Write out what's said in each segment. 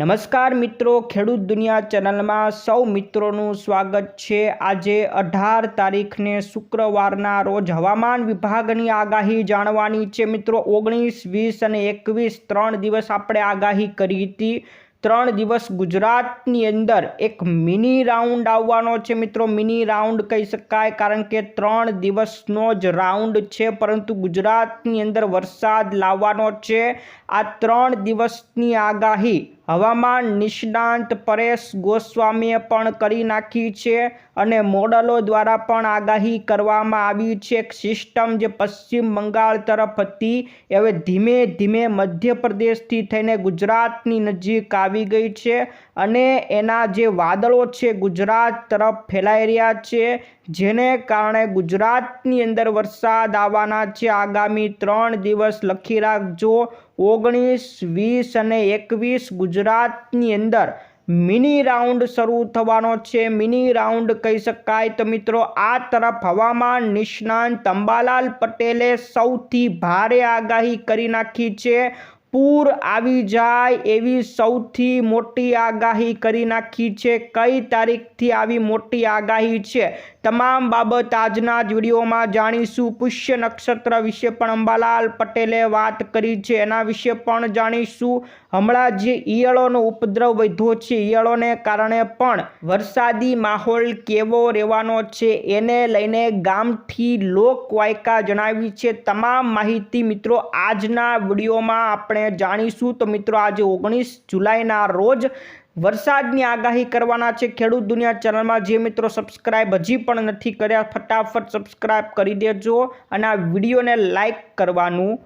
નમસ્કાર મિત્રો, ખેડૂત દુનિયા ચેનલમાં સૌ મિત્રોનું સ્વાગત છે. આજે અઢાર તારીખને શુક્રવારના રોજ હવામાન વિભાગની આગાહી જાણવાની છે મિત્રો. ઓગણીસ, વીસ અને એકવીસ ત્રણ દિવસ આપણે આગાહી કરી હતી. ત્રણ દિવસ ગુજરાતની અંદર એક મિની રાઉન્ડ આવવાનો છે મિત્રો. મિની રાઉન્ડ કહી શકાય કારણ કે ત્રણ દિવસનો જ રાઉન્ડ છે, પરંતુ ગુજરાતની અંદર વરસાદ લાવવાનો છે. આ ત્રણ દિવસની આગાહી હવામાન નિષ્ણાંત પરેશ ગોસ્વામીએ પણ કરી નાખી છે અને મોડલો દ્વારા પણ આગાહી કરવામાં આવી છે. સિસ્ટમ જે પશ્ચિમ બંગાળ તરફ હતી, હવે ધીમે ધીમે મધ્યપ્રદેશથી થઈને ગુજરાતની નજીક આવી ગઈ છે અને એના જે વાદળો છે ગુજરાત તરફ ફેલાઈ રહ્યા છે, જેને કારણે ગુજરાતની અંદર વરસાદ આવવાના છે. આગામી ત્રણ દિવસ લખી રાખજો. ઓગણીસ, વીસ અને એકવીસ ગુજરાતની અંદર મિની રાઉન્ડ શરૂ થવાનો છે. મિની રાઉન્ડ કહી શકાય તો મિત્રો આ તરફ હવામાન નિષ્ણાંત અંબાલાલ પટેલે સૌથી ભારે આગાહી કરી નાખી છે. પૂર આવી જાય એવી સૌથી મોટી આગાહી કરી નાખી છે. કઈ તારીખથી આવી મોટી આગાહી છે? તમામ બાબત આજના જ વિડીયોમાં જાણીશું. પુષ્ય નક્ષત્ર વિશે પણ અંબાલાલ પટેલે વાત કરી છે. એના વિશે પણ જાણીશું. હમણાં જે ઈયળોનો ઉપદ્રવ વધ્યો છે. ઈયળોને કારણે પણ વરસાદી માહોલ કેવો રહેવાનો છે એને લઈને ગામથી લોકવાયકા જણાવી છે. તમામ માહિતી મિત્રો, આજના વિડીયોમાં આપણે જાણીશું. તો મિત્રો આજે ઓગણીસ જુલાઈના રોજ વરસાદની આગાહી કરવાના છે ખેડૂત દુનિયા ચેનલમાં. જે મિત્રો સબસ્ક્રાઇબ હજી પણ નથી કર્યા ફટાફટ સબસ્ક્રાઇબ કરી દેજો અને આ વિડીયોને લાઈક કરવાનું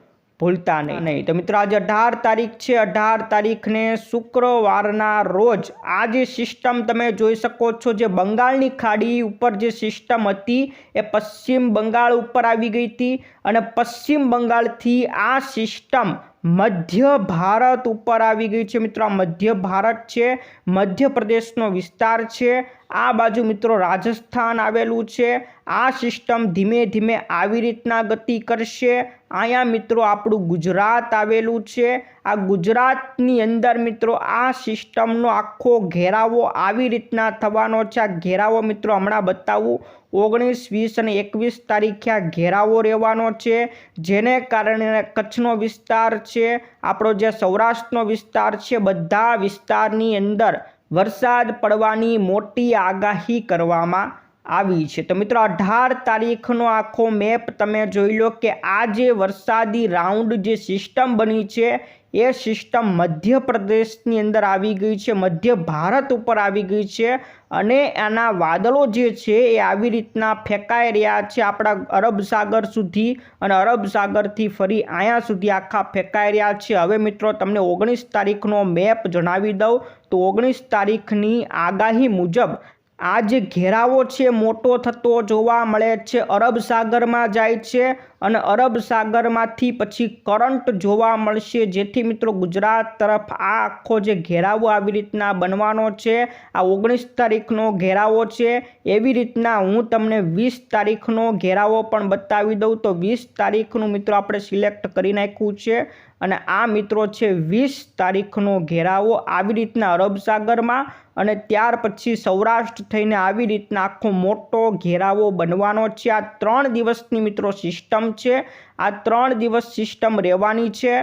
ભૂલતા નહીં. નહીં તો મિત્રો આજે અઢાર તારીખ છે. અઢાર તારીખને શુક્રવારના રોજ આ જે સિસ્ટમ તમે જોઈ શકો છો જે બંગાળની ખાડી ઉપર જે સિસ્ટમ હતી એ પશ્ચિમ બંગાળ ઉપર આવી ગઈ હતી અને પશ્ચિમ બંગાળથી આ સિસ્ટમ મધ્ય ભારત ઉપર આવી ગઈ છે મિત્રો. આ મધ્ય ભારત છે, મધ્યપ્રદેશનો વિસ્તાર છે. આ બાજુ મિત્રો રાજસ્થાન આવેલું છે. આ સિસ્ટમ ધીમે ધીમે આવી રીતના ગતિ કરશે. અહીંયા મિત્રો આપણું ગુજરાત આવેલું છે. આ ગુજરાતની અંદર મિત્રો આ સિસ્ટમનો આખો ઘેરાવો આવી રીતના થવાનો છે. આ ઘેરાવો મિત્રો હમણાં બતાવું. ઓગણીસ, વીસ અને એકવીસ તારીખે આ ઘેરાવો રહેવાનો છે, જેને કારણે કચ્છનો વિસ્તાર છે, આપણો જે સૌરાષ્ટ્રનો વિસ્તાર છે, બધા વિસ્તારની અંદર વરસાદ પડવાની મોટી આગાહી કરવામાં આવી છે. તો મિત્રો, અઢાર તારીખનો આખો મેપ તમે જોઈ લો કે આ જે વરસાદી રાઉન્ડ જે સિસ્ટમ બની છે, એ સિસ્ટમ મધ્યપ્રદેશની અંદર આવી ગઈ છે, મધ્ય ભારત ઉપર આવી ગઈ છે અને આના વાદળો જે છે, એ આવી રીતના ફેંકાઈ રહ્યા છે. આપણા અરબ સાગર સુધી અને અરબ સાગરથી ફરી અહીંયા સુધી આખા ફેંકાઈ રહ્યા છે. હવે મિત્રો, તમને ઓગણીસ તારીખનો મેપ જણાવી દઉં. તો ઓગણીસ તારીખની આગાહી મુજબ આ જે ઘેરાવો છે, મોટો થતો જોવા મળે છે. અરબ સાગરમાં જાય છે અને અરબ સાગરમાંથી પછી કરંટ જોવા મળશે. જેથી મિત્રો ગુજરાત તરફ આ આખો જે ઘેરાવો આવી રીતના બનવાનો છે, આ ઓગણીસ તારીખનો ઘેરાવો છે, એવી રીતના હું તમને વીસ તારીખનો ઘેરાવો પણ બતાવી દઉં. તો વીસ તારીખનું મિત્રો આપણે સિલેક્ટ કરી નાખ્યું છે અને આ મિત્રો છે વીસ તારીખનો ઘેરાવો. આવી રીતના અરબ સાગરમાં અને ત્યાર પછી સૌરાષ્ટ્ર થઈને આવી રીતના આખો મોટો ઘેરાવો બનવાનો છે. આ ત્રણ દિવસની મિત્રો સિસ્ટમ છે. આ ત્રણ દિવસ સિસ્ટમ રહેવાની છે.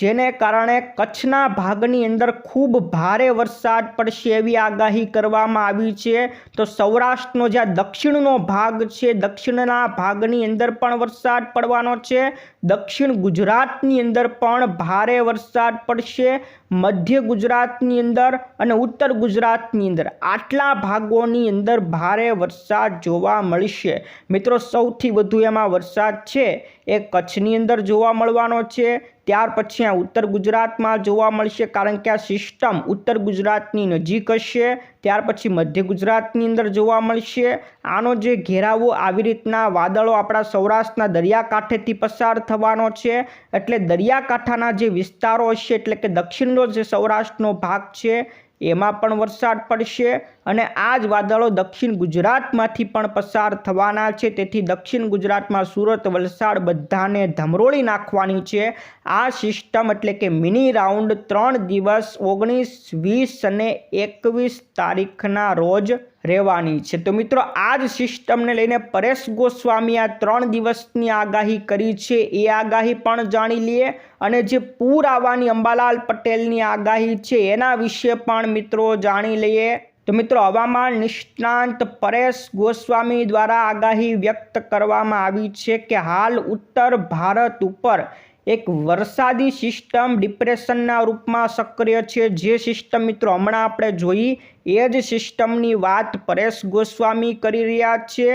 જેને કારણે કચ્છના ભાગની અંદર ખૂબ ભારે વરસાદ પડશે એવી આગાહી કરવામાં આવી છે. તો સૌરાષ્ટ્રનો જ્યાં દક્ષિણનો ભાગ છે, દક્ષિણના ભાગની અંદર પણ વરસાદ પડવાનો છે. દક્ષિણ ગુજરાતની અંદર પણ ભારે વરસાદ પડશે. મધ્ય ગુજરાતની અંદર અને ઉત્તર ગુજરાતની અંદર આટલા ભાગોની અંદર ભારે વરસાદ જોવા મળશે. મિત્રો, સૌથી વધુ એમાં વરસાદ છે એ કચ્છની અંદર જોવા મળવાનો છે. ત્યાર પછી આ ઉત્તર ગુજરાતમાં જોવા મળશે કારણ કે આ સિસ્ટમ ઉત્તર ગુજરાતની નજીક હશે ત્યાર પછી મધ્ય ગુજરાતની અંદર જોવા મળશે. આનો જે ઘેરાવો આવી રીતના વાદળો આપણા સૌરાષ્ટ્રના દરિયાકાંઠેથી પસાર થવાનો છે. એટલે દરિયાકાંઠાના જે વિસ્તારો હશે, એટલે કે દક્ષિણનો જે સૌરાષ્ટ્રનો ભાગ છે એમાં પણ વરસાદ પડશે અને આ જ વાદળો દક્ષિણ ગુજરાતમાંથી પણ પસાર થવાના છે. તેથી દક્ષિણ ગુજરાતમાં સુરત, વલસાડ બધાને ધમરોળી નાખવાની છે. આ સિસ્ટમ એટલે કે મિની રાઉન્ડ ત્રણ દિવસ ઓગણીસ, વીસ અને એકવીસ તારીખના રોજ રહેવાની છે. તો મિત્રો, આ જ સિસ્ટમને લઈને પરેશ ગોસ્વામી આ ત્રણ દિવસની આગાહી કરી છે. એ આગાહી પણ જાણી લઈએ. અને જે પૂર આવવાની અંબાલાલ પટેલની આગાહી છે, એના વિશે પણ મિત્રો જાણી લઈએ. તો મિત્રો, હવામાન નિષ્ણાંત પરેશ ગોસ્વામી દ્વારા આગાહી વ્યક્ત કરવામાં આવી છે કે હાલ ઉત્તર ભારત ઉપર એક વરસાદી સિસ્ટમ ડિપ્રેશનના રૂપમાં સક્રિય છે. જે સિસ્ટમ મિત્રો હમણાં આપણે જોઈ, એ જ સિસ્ટમની વાત પરેશ ગોસ્વામી કરી રહ્યા છે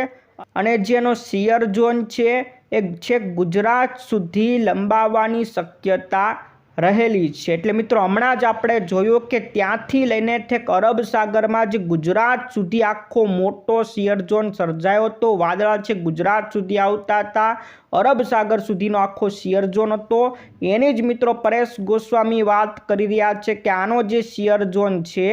અને જેનો સિયર ઝોન છે, એ છેક ગુજરાત સુધી લંબાવવાની શક્યતા રહેલી છે. એટલે મિત્રો, હમણાં જ આપણે જોયું કે ત્યાંથી લઈને ઠેક અરબ સાગરમાં જ ગુજરાત સુધી આખો મોટો શિયર ઝોન સર્જાયો હતો. વાદળા છે, ગુજરાત સુધી આવતા હતા. અરબ સાગર સુધીનો આખો શિયર ઝોન હતો. એની જ મિત્રો પરેશ ગોસ્વામી વાત કરી રહ્યા છે કે આનો જે શિયર ઝોન છે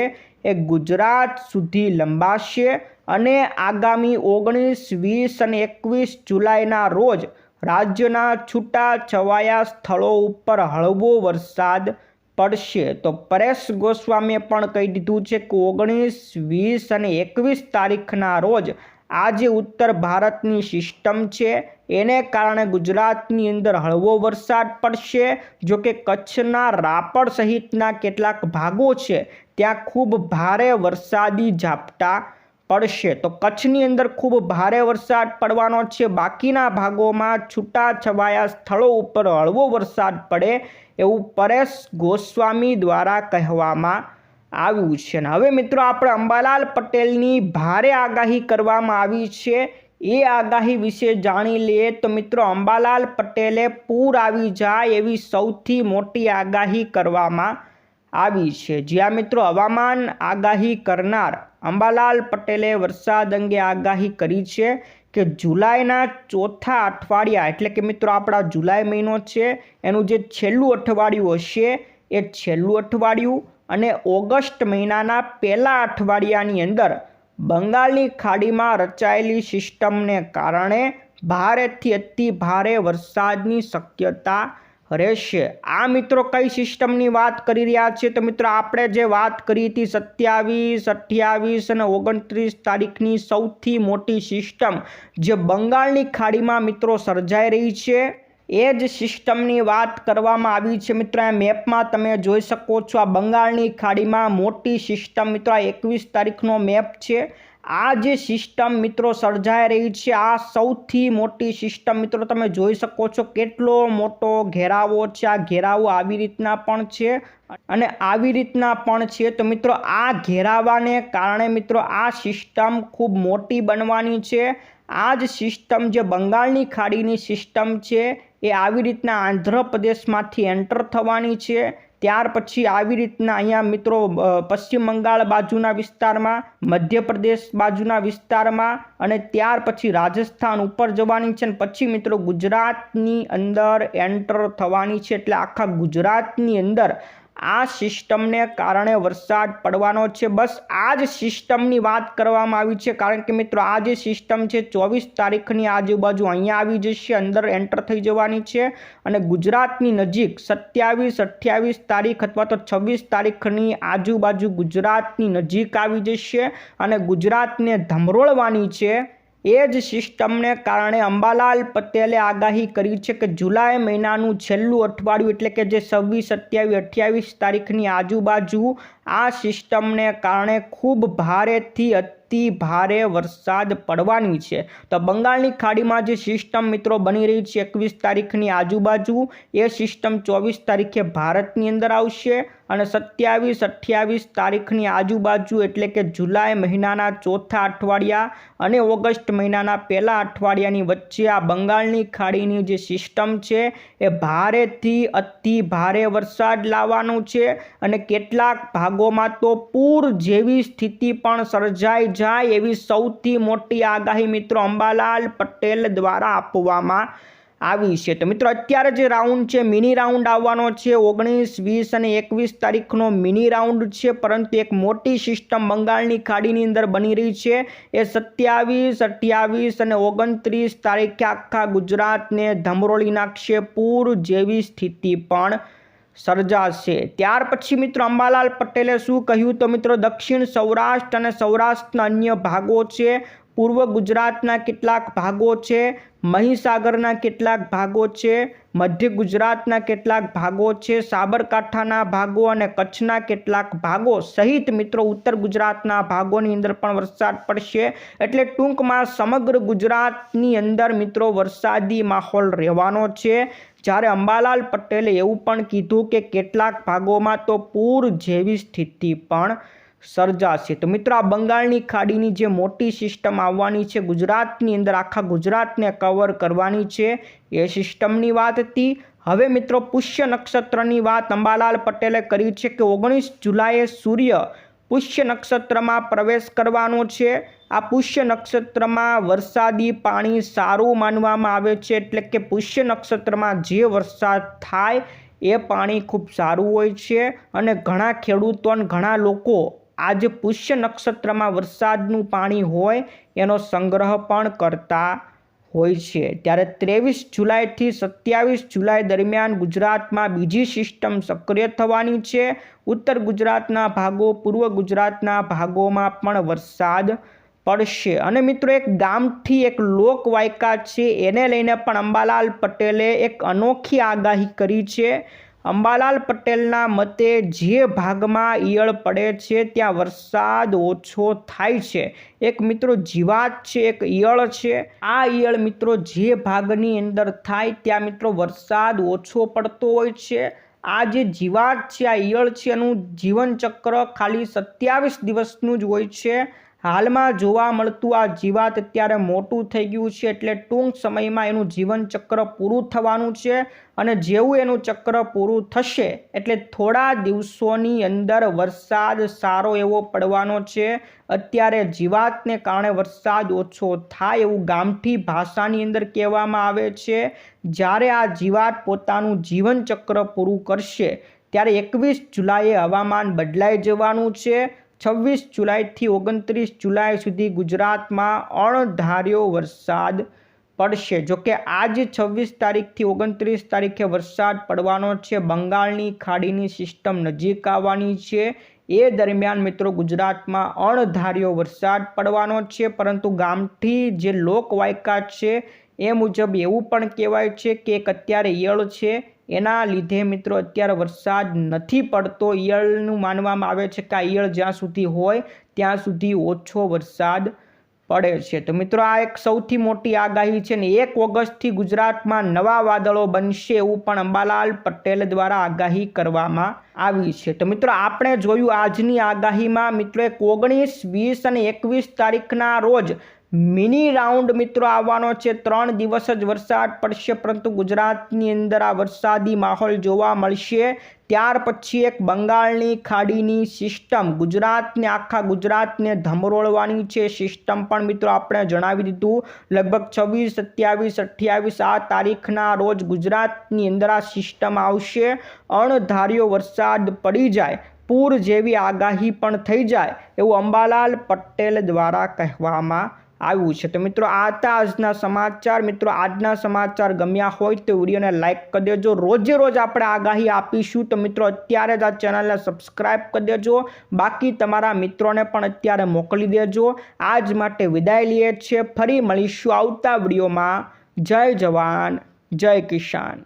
એ ગુજરાત સુધી લંબાશે અને આગામી ઓગણીસ, વીસ અને એકવીસ જુલાઈના રોજ રાજ્યના છૂટા છવાયા સ્થળો ઉપર હળવો વરસાદ પડશે. તો પરેશ ગોસ્વામીએ પણ કહી દીધું છે કે ઓગણીસ, વીસ અને એકવીસ તારીખના રોજ આ જે ઉત્તર ભારતની સિસ્ટમ છે, એને કારણે ગુજરાતની અંદર હળવો વરસાદ પડશે. જો કે કચ્છના રાપર સહિતના કેટલાક ભાગો છે, ત્યાં ખૂબ ભારે વરસાદી ઝાપટા પડશે. તો કચ્છની અંદર ખૂબ ભારે વરસાદ પડવાનો છે. બાકીના ભાગોમાં છૂટાછવાયા સ્થળો ઉપર હળવો વરસાદ પડે એવું પરેશ ગોસ્વામી દ્વારા કહેવામાં આવ્યું છે. અને હવે મિત્રો આપણે અંબાલાલ પટેલની ભારે આગાહી કરવામાં આવી છે. એ આગાહી વિશે જાણી લઈએ તો મિત્રો અંબાલાલ પટેલે પૂર આવી જાય એવી સૌથી મોટી આગાહી કરવામાં આવી છે. જ્યાં મિત્રો હવામાન આગાહી કરનાર અંબાલાલ પટેલે વરસાદ અંગે આગાહી કરી છે કે જુલાઈના ચોથા અઠવાડિયા, એટલે કે મિત્રો આપણા જુલાઈ મહિનો છે, એનું જે છેલ્લું અઠવાડિયું હશે, એ છેલ્લું અઠવાડિયું અને ઓગસ્ટ મહિનાના પહેલા અઠવાડિયાની અંદર બંગાળની ખાડીમાં રચાયેલી સિસ્ટમને કારણે ભારેથી અતિ ભારે વરસાદની શક્યતા રહેશે આ મિત્રો કઈ સિસ્ટમની વાત કરી રહ્યા છે? તો મિત્રો, આપણે જે વાત કરી હતી સત્યાવીસ, અઠ્યાવીસ અને ઓગણત્રીસ તારીખની સૌથી મોટી સિસ્ટમ જે બંગાળની ખાડીમાં મિત્રો સર્જાઈ રહી છે, એ જ સિસ્ટમની વાત કરવામાં આવી છે. મિત્રો, આ મેપમાં તમે જોઈ શકો છો, આ બંગાળની ખાડીમાં મોટી સિસ્ટમ મિત્રો, આ એકવીસ તારીખનો મેપ છે. આ જે સિસ્ટમ મિત્રો સર્જાઈ રહી છે, આ સૌથી મોટી સિસ્ટમ મિત્રો તમે જોઈ શકો છો કેટલો મોટો ઘેરાવો છે, આ ઘેરાવો આવી રીતના પણ છે અને આવી રીતના પણ છે. તો મિત્રો આ ઘેરાવાને કારણે મિત્રો આ સિસ્ટમ ખૂબ મોટી બનવાની છે. આ જ સિસ્ટમ જે બંગાળની ખાડીની સિસ્ટમ છે, એ આવી રીતના આંધ્રપ્રદેશમાંથી એન્ટર થવાની છે. ત્યાર પછી આવી રીતના અહીંયા મિત્રો પશ્ચિમ બંગાળ બાજુના વિસ્તારમાં, મધ્યપ્રદેશ બાજુના વિસ્તારમાં અને ત્યાર પછી રાજસ્થાન ઉપર જવાની છે અને પછી મિત્રો ગુજરાતની અંદર એન્ટર થવાની છે એટલે આખા ગુજરાતની અંદર આ સિસ્ટમને કારણે વરસાદ પડવાનો છે. બસ આ જ સિસ્ટમની વાત કરવામાં આવી છે. કારણ કે મિત્રો, આ જે સિસ્ટમ છે, ચોવીસ તારીખની આજુબાજુ અહીંયા આવી જશે, અંદર એન્ટર થઈ જવાની છે અને ગુજરાતની નજીક સત્યાવીસ, અઠ્યાવીસ તારીખ અથવા તો છવ્વીસ તારીખની આજુબાજુ ગુજરાતની નજીક આવી જશે અને ગુજરાતને ધમરોળવાની છે. એ જ સિસ્ટમને કારણે અંબાલાલ પટેલે આગાહી કરી છે કે જુલાઈ મહિનાનું છેલ્લું અઠવાડિયું એટલે કે જે છવ્વીસ, સત્યાવીસ, અઠ્યાવીસ તારીખની આજુબાજુ આ સિસ્ટમને કારણે ખૂબ ભારેથી અતિ ભારે વરસાદ પડવાની છે. તો બંગાળની ખાડીમાં જે સિસ્ટમ મિત્રો બની રહી છે એકવીસ તારીખની આજુબાજુ, એ સિસ્ટમ ચોવીસ તારીખે ભારતની અંદર આવશે અને સત્યાવીસ, અઠ્યાવીસ તારીખની આજુબાજુ એટલે કે જુલાઈ મહિનાના ચોથા અઠવાડિયા અને ઓગસ્ટ મહિનાના પહેલા અઠવાડિયાની વચ્ચે આ બંગાળની ખાડીની જે સિસ્ટમ છે, એ ભારેથી અતિ ભારે વરસાદ લાવવાનું છે અને કેટલાક ભાગોમાં તો પૂર જેવી સ્થિતિ પણ સર્જાઈ જાય એવી સૌથી મોટી આગાહી મિત્રો અંબાલાલ પટેલ દ્વારા આપવામાં આવી છે. તો મિત્રો, અત્યારે જે રાઉન્ડ છે, મિની રાઉન્ડ આવવાનો છે. ઓગણીસ, વીસ અને એકવીસ તારીખનો મિની રાઉન્ડ છે, પરંતુ એક મોટી સિસ્ટમ બંગાળની ખાડીની અંદર બની રહી છે. એ સત્યાવીસ, અઠ્યાવીસ અને ઓગણત્રીસ તારીખે આખા ગુજરાતને ધમરોળી નાખશે પૂર જેવી સ્થિતિ પણ સર્જાશે. ત્યાર પછી મિત્રો અંબાલાલ પટેલે શું કહ્યું? તો મિત્રો દક્ષિણ સૌરાષ્ટ્ર અને સૌરાષ્ટ્રના અન્ય ભાગો છે. પૂર્વ ગુજરાતના કેટલાક ભાગો છે. મહીસાગરના કેટલાક ભાગો છે. મધ્ય ગુજરાતના કેટલાક ભાગો છે. સાબરકાંઠાના ભાગો અને કચ્છના કેટલાક ભાગો સહિત મિત્રો ઉત્તર ગુજરાતના ભાગોની અંદર પણ વરસાદ પડશે. એટલે ટૂંકમાં સમગ્ર ગુજરાતની અંદર મિત્રો વરસાદી માહોલ રહેવાનો છે. જ્યારે અંબાલાલ પટેલે એવું પણ કીધું કે કેટલાક ભાગોમાં તો પૂર જેવી સ્થિતિ પણ સર્જાશે. તો મિત્રો, આ બંગાળની ખાડીની જે મોટી સિસ્ટમ આવવાની છે, ગુજરાતની અંદર, આખા ગુજરાતને કવર કરવાની છે, એ સિસ્ટમની વાત હતી. હવે મિત્રો, પુષ્ય નક્ષત્રની વાત અંબાલાલ પટેલે કરી છે કે ઓગણીસ જુલાઈએ સૂર્ય પુષ્ય નક્ષત્રમાં પ્રવેશ કરવાનો છે. આ પુષ્ય નક્ષત્રમાં વરસાદી પાણી સારું માનવામાં આવે છે એટલે કે પુષ્ય નક્ષત્રમાં જે વરસાદ થાય એ પાણી ખૂબ સારું હોય છે અને ઘણા ખેડૂતો અને ઘણા લોકો આજે પુષ્ય નક્ષત્રમાં વરસાદનું પાણી હોય એનો સંગ્રહ પણ કરતા હોય છે. ત્યારે ત્રેવીસ જુલાઈથી સત્યાવીસ જુલાઈ દરમિયાન ગુજરાતમાં બીજી સિસ્ટમ સક્રિય થવાની છે. ઉત્તર ગુજરાતના ભાગો, પૂર્વ ગુજરાતના ભાગોમાં પણ વરસાદ પડશે. અને મિત્રો એક ગામથી એક લોકવાયકા છે, એને લઈને પણ અંબાલાલ પટેલે એક અનોખી આગાહી કરી છે. અંબાલાલ પટેલના મતે જે ભાગમાં ઈયળ પડે છે, ત્યાં વરસાદ ઓછો થાય છે. એક મિત્રો જીવાત છે, એક ઈયળ છે. આ ઈયળ મિત્રો જે ભાગની અંદર થાય, ત્યાં મિત્રો વરસાદ ઓછો પડતો હોય છે. આ જે જીવાત છે, આ ઈયળ છે, એનું જીવનચક્ર ખાલી સત્યાવીસ દિવસનું જ હોય છે. હાલમાં જોવા મળતું આ જીવાત અત્યારે મોટું થઈ ગયું છે એટલે ટૂંક સમયમાં એનું જીવનચક્ર પૂરું થવાનું છે અને જેવું એનું ચક્ર પૂરું થશે એટલે થોડા દિવસોની અંદર વરસાદ સારો એવો પડવાનો છે. અત્યારે જીવાતને કારણે વરસાદ ઓછો થાય એવું ગામઠી ભાષાની અંદર કહેવામાં આવે છે. જ્યારે આ જીવાત પોતાનું જીવનચક્ર પૂરું કરશે ત્યારે એકવીસ જુલાઈએ હવામાન બદલાઈ જવાનું છે. છવ્વીસ જુલાઈથી ઓગણત્રીસ જુલાઈ સુધી ગુજરાતમાં અણધાર્યો વરસાદ પડશે. જોકે આજ છવ્વીસ તારીખથી ઓગણત્રીસ તારીખે વરસાદ પડવાનો છે. બંગાળની ખાડીની સિસ્ટમ નજીક આવવાની છે. એ દરમિયાન મિત્રો ગુજરાતમાં અણધાર્યો વરસાદ પડવાનો છે. પરંતુ ગામથી જે લોકવાયકા છે, એ મુજબ એવું પણ કહેવાય છે કે એક અત્યારે ઈયળ છે. એના લીધે મિત્રો અત્યારે વરસાદ નથી પડતો. ઈયળનું માનવામાં આવે છે કે આ ઈયળ જ્યાં સુધી હોય ત્યાં સુધી ઓછો વરસાદ પડે છે. તો મિત્રો આ એક સૌથી મોટી આગાહી છે ને એક ઓગસ્ટથી ગુજરાતમાં નવા વાદળો બનશે એવું પણ અંબાલાલ પટેલ દ્વારા આગાહી કરવામાં આવી છે. તો મિત્રો આપણે જોયું આજની આગાહીમાં મિત્રો એક ઓગણીસ, વીસ અને એકવીસ તારીખના રોજ મિની રાઉન્ડ મિત્રો આવવાનો છે. ત્રણ દિવસ જ વરસાદ પડશે, પરંતુ ગુજરાતની અંદર આ વરસાદી માહોલ જોવા મળશે. ત્યાર પછી એક બંગાળની ખાડીની સિસ્ટમ, ગુજરાતને, આખા ગુજરાતને ધમરોળવાની છે સિસ્ટમ પણ મિત્રો આપણે જણાવી દીધું. લગભગ છવ્વીસ, સત્યાવીસ, અઠ્યાવીસ આ તારીખના રોજ ગુજરાતની અંદર આ સિસ્ટમ આવશે. અણધાર્યો વરસાદ પડી જાય, પૂર જેવી આગાહી પણ થઈ જાય, એવું અંબાલાલ પટેલ દ્વારા કહેવામાં આવ્યું છે. તો મિત્રો, આ હતા આજના સમાચાર. મિત્રો, આજના સમાચાર ગમ્યા હોય તો વિડીયોને લાઇક કરી દેજો. રોજે રોજ આપણે આગાહી આપીશું. તો મિત્રો, અત્યારે જ આ ચેનલને સબસ્ક્રાઇબ કરી દેજો. બાકી તમારા મિત્રોને પણ અત્યારે મોકલી દેજો. આજ માટે વિદાય લઈએ છીએ. ફરી મળીશું આવતા વિડીયોમાં. જય જવાન. જય કિસાન.